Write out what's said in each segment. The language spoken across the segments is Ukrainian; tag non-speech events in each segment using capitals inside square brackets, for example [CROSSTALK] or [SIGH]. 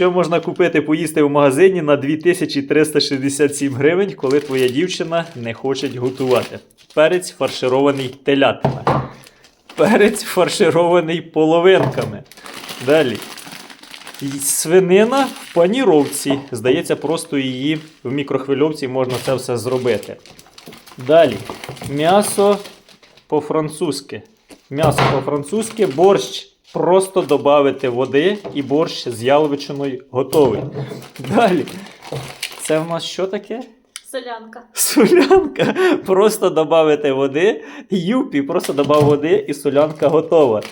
Що можна купити поїсти в магазині на 2367 гривень, коли твоя дівчина не хоче готувати? Перець фарширований телятина. Перець фарширований половинками. Далі. Свинина в паніровці. Здається, просто її в мікрохвильовці можна це все зробити. Далі. М'ясо по-французьки. М'ясо по-французьки, борщ. Просто додати води і борщ з яловичиною готовий. Далі. Це в нас що таке? Солянка. Солянка. Просто додати води. Юпі, просто додав води і солянка готова.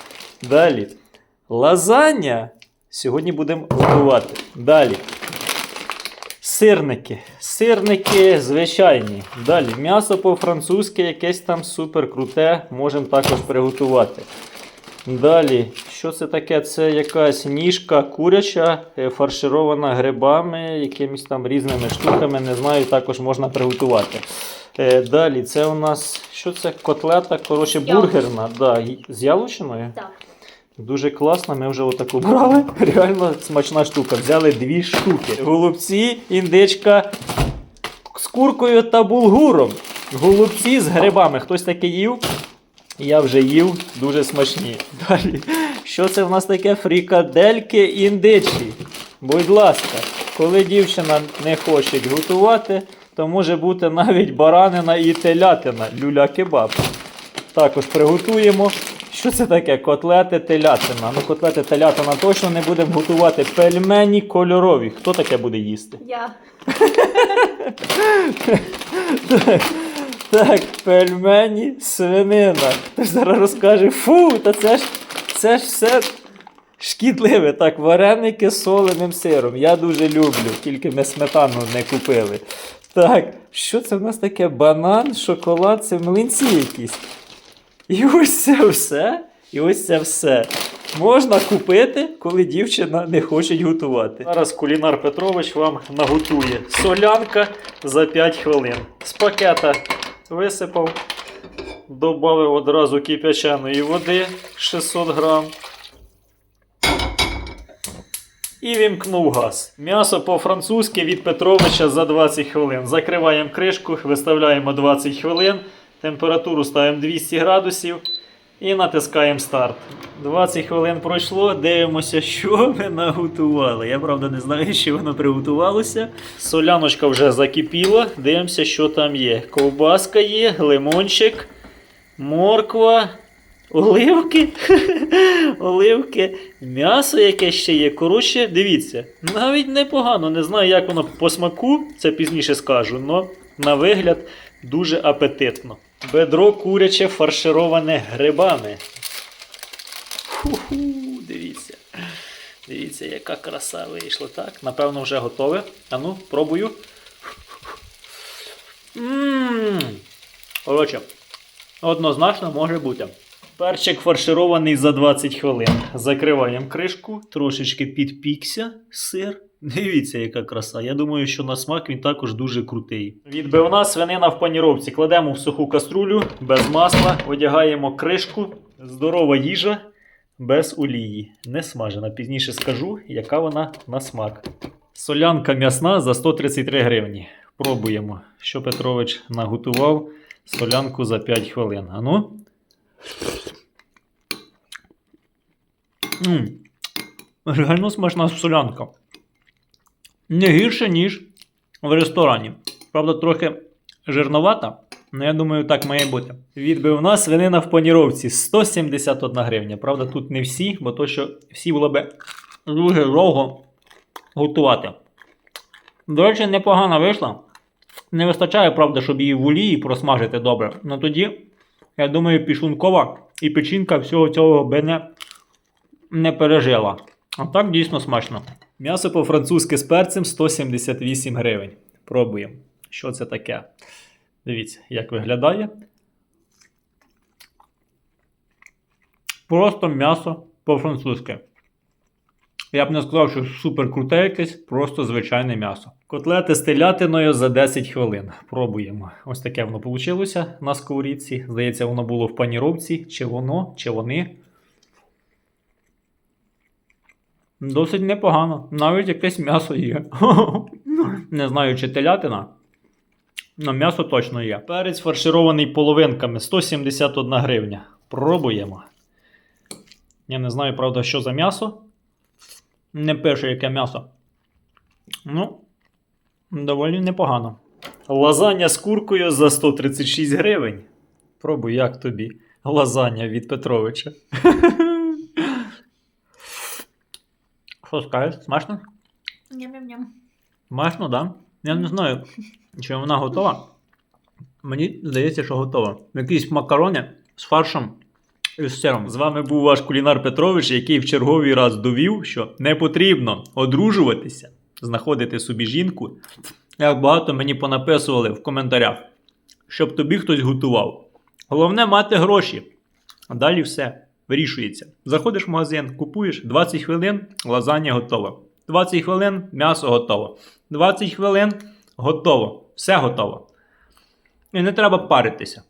Далі. Лазання. Сьогодні будемо готувати. Далі. Сирники. Сирники звичайні. Далі. М'ясо по-французьки, якесь там супер круте. Можемо також приготувати. Далі, що це таке? Це якась ніжка куряча, е, фарширована грибами, якимись там різними штуками. Не знаю, також можна приготувати. Е, Далі, це у нас що це? Котлета, коротше, бургерна. Да, з яловичиною. Так. Дуже класно, ми вже отаку брали. [LAUGHS] Реально смачна штука. Взяли дві штуки. Голубці, індичка з куркою та булгуром. Голубці з грибами. Хтось таке їв? Я вже їв, дуже смачні. Далі. Що це в нас таке? Фрікадельки індичі. Будь ласка, коли дівчина не хоче готувати, то може бути навіть баранина і телятина, люля-кебаб. Також приготуємо. Що це таке? Котлети телятина. Ну, котлети телятина точно не будемо готувати. Пельмені кольорові. Хто таке буде їсти? Я. [LAUGHS] Так, пельмені, свинина. Хтось зараз розкаже, фу, та це ж, це ж все шкідливе. Так, вареники з соленим сиром. Я дуже люблю, тільки ми сметану не купили. Так, що це в нас таке? Банан, шоколад, це млинці якісь. І ось це все. І ось це все. Можна купити, коли дівчина не хоче готувати. Зараз кулінар Петрович вам наготує солянка за 5 хвилин. З пакета висипав, додав одразу кип'яченої води 600 грам. І вімкнув газ. М'ясо по-французьки від Петровича за 20 хвилин. Закриваємо кришку, виставляємо 20 хвилин. Температуру ставимо 200 градусів і натискаємо старт. 20 хвилин пройшло, дивимося, що ми наготували. Я правда не знаю, що воно приготувалося. Соляночка вже закипіла. Дивимося, що там є. Ковбаска є, лимончик, морква. Оливки, [LAUGHS] оливки, м'ясо яке ще є. Коротше, дивіться, навіть непогано. Не знаю, як воно по смаку, це пізніше скажу, але на вигляд дуже апетитно. Бедро куряче фаршироване грибами. Ху-ху, дивіться. Дивіться, яка краса вийшла. Так, напевно, вже готове. Ану, пробую. Коротше, однозначно може бути. Перчик фарширований за 20 хвилин. Закриваємо кришку, трошечки підпікся сир. Дивіться, яка краса. Я думаю, що на смак він також дуже крутий. Відбивна свинина в паніровці. Кладемо в суху каструлю без масла, одягаємо кришку. Здорова їжа без олії. Не смажена. Пізніше скажу, яка вона на смак. Солянка м'ясна за 133 гривні. Пробуємо, що Петрович наготував солянку за 5 хвилин. Ану. Реально смачна солянка. Не гірше, ніж в ресторані. Правда, трохи жирновата, але я думаю, так має бути. Відбивна свинина в паніровці 171 гривня. Правда, тут не всі, бо то, що всі було би дуже довго готувати. До речі, непогано вийшла. Не вистачає, правда, щоб її в олії просмажити добре. Ну тоді, я думаю, пішлункова і печінка всього цього би не, не пережила. А так дійсно смачно. М'ясо по-французьки з перцем 178 гривень. Пробуємо. Що це таке? Дивіться, як виглядає. Просто м'ясо по-французьки. Я б не сказав, що супер круте якесь, просто звичайне м'ясо. Котлети з телятиною за 10 хвилин. Пробуємо. Ось таке воно вийшло на сковорідці. Здається, воно було в паніровці. Чи воно, чи вони. Досить непогано. Навіть якесь м'ясо є. Не знаю, чи телятина. Но м'ясо точно є. Перець фарширований половинками 171 гривня. Пробуємо. Я не знаю, правда, що за м'ясо. Не пише, яке м'ясо. Ну, доволі непогано. Лазання з куркою за 136 гривень. Пробуй, як тобі. Лазання від Петровича. Що скажеш? Смачно? Ням-ням-ням. Смачно, да? Я не знаю, чи вона готова. Мені здається, що готова. Якісь макарони з фаршем і з сиром. З вами був ваш кулінар Петрович, який в черговий раз довів, що не потрібно одружуватися, знаходити собі жінку. Як багато мені понаписували в коментарях, щоб тобі хтось готував. Головне мати гроші. А далі все вирішується. Заходиш в магазин, купуєш 20 хвилин, лазання готова. 20 хвилин м'ясо готово. 20 хвилин готово. Все готово. І не треба паритися.